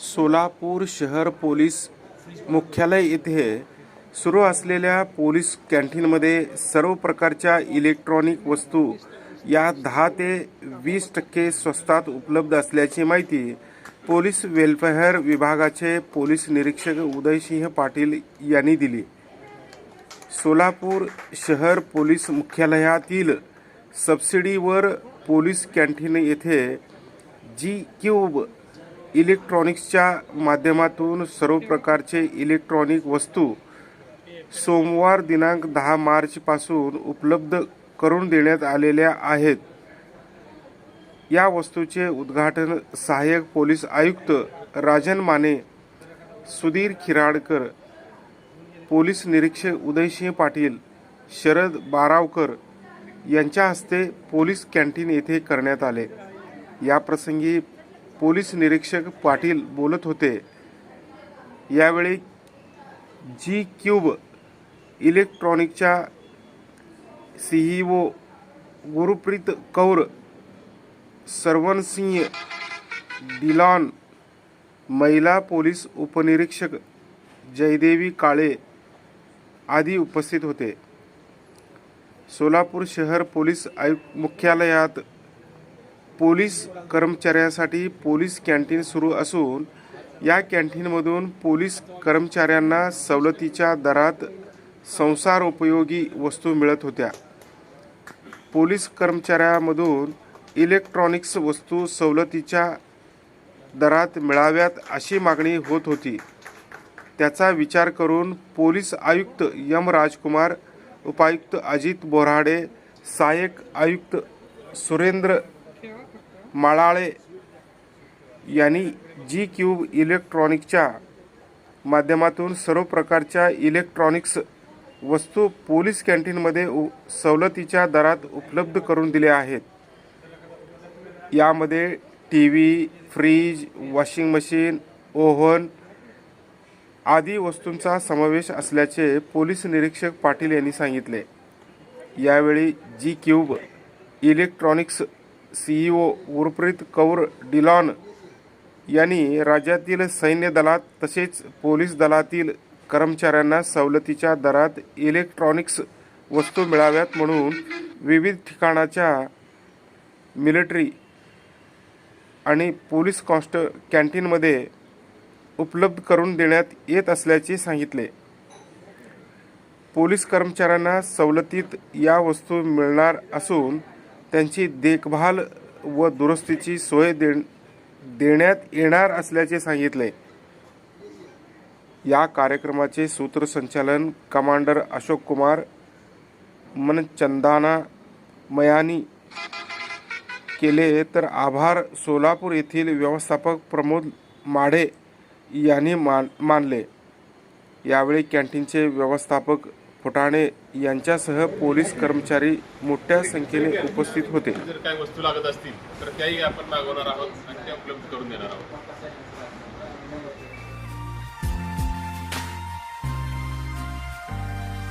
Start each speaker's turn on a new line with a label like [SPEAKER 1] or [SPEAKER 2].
[SPEAKER 1] सोलापूर शहर पोलीस मुख्यालय येथे सुरू असलेल्या पोलीस कॅन्टीनमध्ये सर्व प्रकारच्या इलेक्ट्रॉनिक वस्तू या दहा ते वीस टक्के स्वस्तात उपलब्ध असल्याची माहिती पोलीस वेलफेअर विभागाचे पोलीस निरीक्षक उदयसिंह पाटील यांनी दिली. सोलापूर शहर पोलीस मुख्यालयातील सबसिडीवर पोलीस कॅन्टीन येथे जी क्यूब इलेक्ट्रॉनिक्सच्या माध्यमातून सर्व प्रकारचे इलेक्ट्रॉनिक वस्तू सोमवार दिनांक दहा मार्चपासून उपलब्ध करून देण्यात आलेल्या आहेत. या वस्तूचे उद्घाटन सहाय्यक पोलीस आयुक्त राजन माने सुधीर खिराडकर पोलीस निरीक्षक उदयसिंह पाटील शरद बारावकर यांच्या हस्ते पोलीस कॅन्टीन येथे करण्यात आले. या प्रसंगी पोलीस निरीक्षक पाटील बोलत होते. यावेळी जी क्यूब इलेक्ट्रॉनिकच्या सीईओ गुरुप्रीत कौर सरवणसिंह डिलॉन महिला पोलीस उपनिरीक्षक जयदेवी काळे आदी उपस्थित होते. सोलापूर शहर पोलीस आयुक्त मुख्यालयात पोलीस कर्मचाऱ्यांसाठी पोलीस कॅन्टीन सुरू असून या कॅन्टीनमधून पोलीस कर्मचाऱ्यांना सवलतीच्या दरात संसार उपयोगी वस्तू मिळत होत्या. पोलीस कर्मचाऱ्यामधून इलेक्ट्रॉनिक्स वस्तू सवलतीच्या दरात मिळाव्यात अशी मागणी होत होती. त्याचा विचार करून पोलीस आयुक्त यम राजकुमार उपायुक्त अजित बोराडे सहाय्यक आयुक्त सुरेंद्र माळाळे यांनी जी क्यूब इलेक्ट्रॉनिकच्या माध्यमातून सर्व प्रकारच्या इलेक्ट्रॉनिक्स वस्तू पोलीस कॅन्टीनमध्ये उ सवलतीच्या दरात उपलब्ध करून दिल्या आहेत. यामध्ये T V fridge washing machine oven आदी वस्तूंचा समावेश असल्याचे पोलीस निरीक्षक पाटील यांनी सांगितले. यावेळी G cube electronics CEO Gurpreet Kaur Dhillon यांनी राज्यातील सैन्य दलात तसेच पोलीस दलातील कर्मचाऱ्यांना सवलतीच्या दरात इलेक्ट्रॉनिक्स वस्तू मिळाव्यात म्हणून विविध ठिकाणाच्या मिलिटरी आणि पोलीस कॉन्स्ट कॅन्टीनमध्ये उपलब्ध करून देण्यात येत असल्याचे सांगितले. पोलीस कर्मचाऱ्यांना सवलतीत या वस्तू मिळणार असून त्यांची देखभाल व दुरुस्तीची सोय दे देण्यात येणार असल्याचे सांगितले. या कार्यक्रमाचे सूत्रसंचालन कमांडर अशोक कुमार मनचंदाना मयानी केले. तर आभार सोलापूर येथील व्यवस्थापक प्रमोद माढे यांनी मान मानले. यावेळी कॅन्टीनचे व्यवस्थापक फुटाणे यांच्यासह पोलीस कर्मचारी मोठ्या संख्येने उपस्थित होते.
[SPEAKER 2] जर काही वस्तू लागत असतील तर त्याही आपण मागवणार आहोत आणि त्या उपलब्ध करून देणार आहोत.